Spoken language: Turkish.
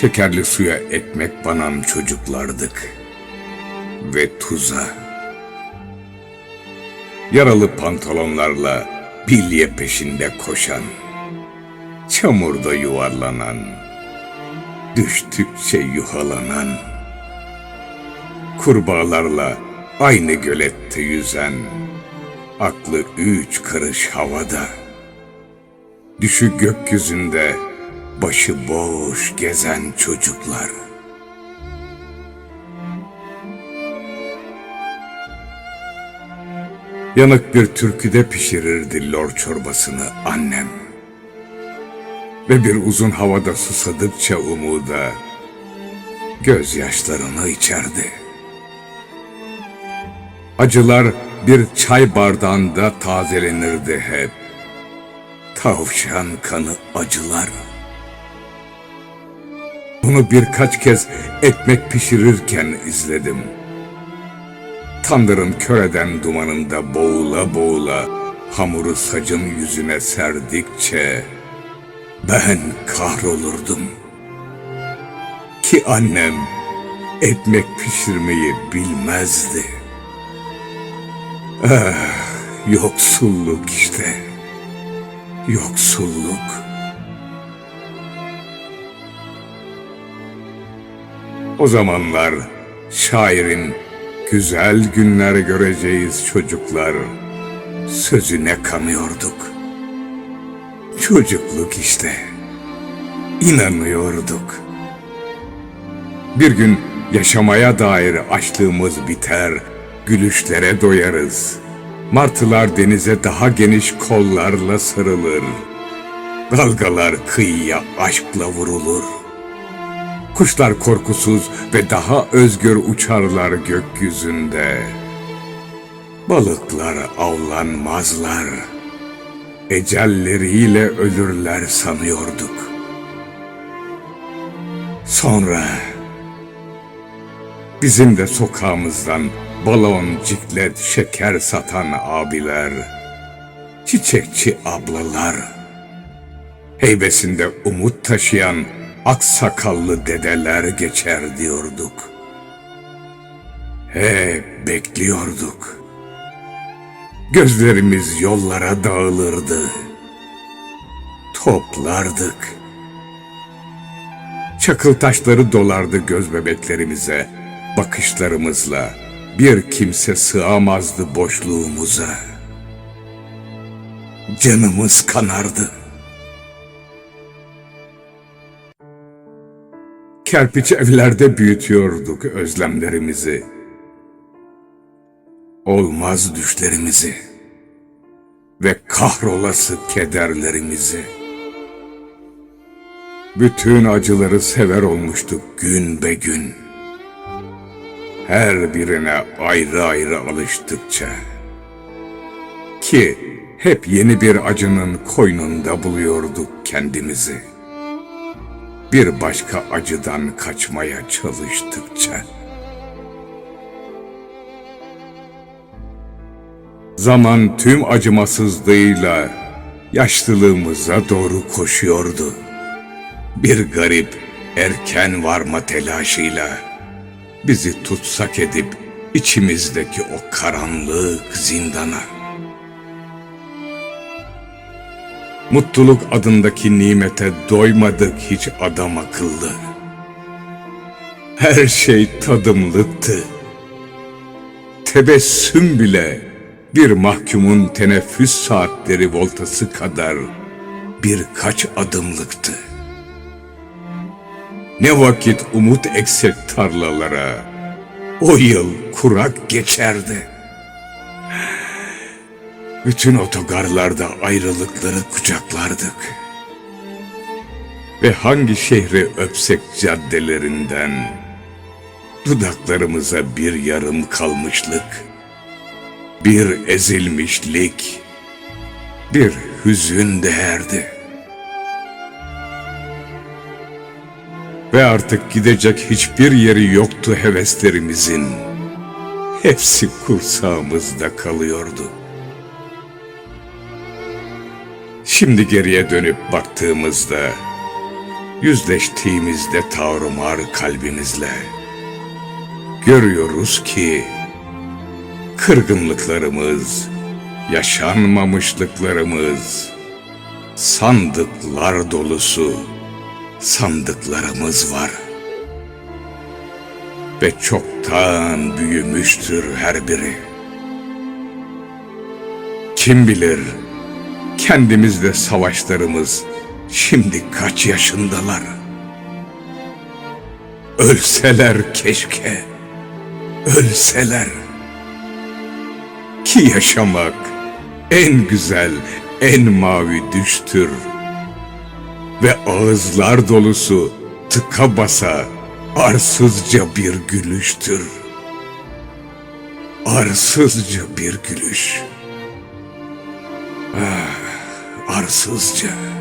Şekerli suya ekmek banan çocuklardık. Ve tuza. Yaralı pantolonlarla bilye peşinde koşan. Çamurda yuvarlanan. Düştükçe yuhalanan. Kurbağalarla aynı gölette yüzen. Aklı üç karış havada. Düşü gökyüzünde başı boş gezen çocuklar. Yanık bir türküde pişirirdi lor çorbasını annem. Ve bir uzun havada susadıkça umuda gözyaşlarını içerdi. Acılar bir çay bardağında tazelenirdi hep. Tavşan kanı acılar. Bunu birkaç kez ekmek pişirirken izledim. Tandırın kör eden dumanında boğula boğula hamuru sacın yüzüne serdikçe ben kahrolurdum. Ki annem ekmek pişirmeyi bilmezdi. Ah, yoksulluk işte. Yoksulluk. O zamanlar şairin güzel günler göreceğiz çocuklar sözüne kanıyorduk. Çocukluk işte. İnanıyorduk. Bir gün yaşamaya dair açlığımız biter, gülüşlere doyarız. Martılar denize daha geniş kollarla sarılır. Dalgalar kıyıya aşkla vurulur. Kuşlar korkusuz ve daha özgür uçarlar gökyüzünde. Balıklar avlanmazlar. Ecelleriyle ölürler sanıyorduk. Sonra bizim de sokağımızdan balon, ciklet, şeker satan abiler, çiçekçi ablalar, heybesinde umut taşıyan aksakallı dedeler geçer diyorduk. Hep bekliyorduk. Gözlerimiz yollara dağılırdı. Toplardık. Çakıl taşları dolardı göz bebeklerimize, bakışlarımızla. Bir kimse sığamazdı boşluğumuza. Canımız kanardı. Kerpiç evlerde büyütüyorduk özlemlerimizi. Olmaz düşlerimizi ve kahrolası kederlerimizi. Bütün acıları sever olmuştuk gün be gün. Her birine ayrı ayrı alıştıkça. Ki hep yeni bir acının koynunda buluyorduk kendimizi bir başka acıdan kaçmaya çalıştıkça. Zaman tüm acımasızlığıyla yaşlılığımıza doğru koşuyordu. Bir garip erken varma telaşıyla bizi tutsak edip içimizdeki o karanlık zindana. Mutluluk adındaki nimete doymadık hiç adam akıllı. Her şey tadımlıktı. Tebessüm bile bir mahkumun teneffüs saatleri voltası kadar birkaç adımlıktı. Ne vakit umut eksek tarlalara, o yıl kurak geçerdi. Bütün otogarlarda ayrılıkları kucaklardık. Ve hangi şehri öpsek caddelerinden, dudaklarımıza bir yarım kalmışlık, bir ezilmişlik, bir hüzün değerdi. Ve artık gidecek hiçbir yeri yoktu heveslerimizin. Hepsi kursağımızda kalıyordu. Şimdi geriye dönüp baktığımızda Yüzleştiğimizde tarumar kalbimizle Görüyoruz ki Kırgınlıklarımız, yaşanmamışlıklarımız Sandıklar dolusu sandıklarımız var. Ve çoktan büyümüştür her biri. Kim bilir kendimizle savaşlarımız şimdi kaç yaşındalar? Ölseler keşke, ölseler. Ki yaşamak en güzel, en mavi düştür. Ve ağızlar dolusu tıka basa arsızca bir gülüştür. Arsızca bir gülüş. Arsızca.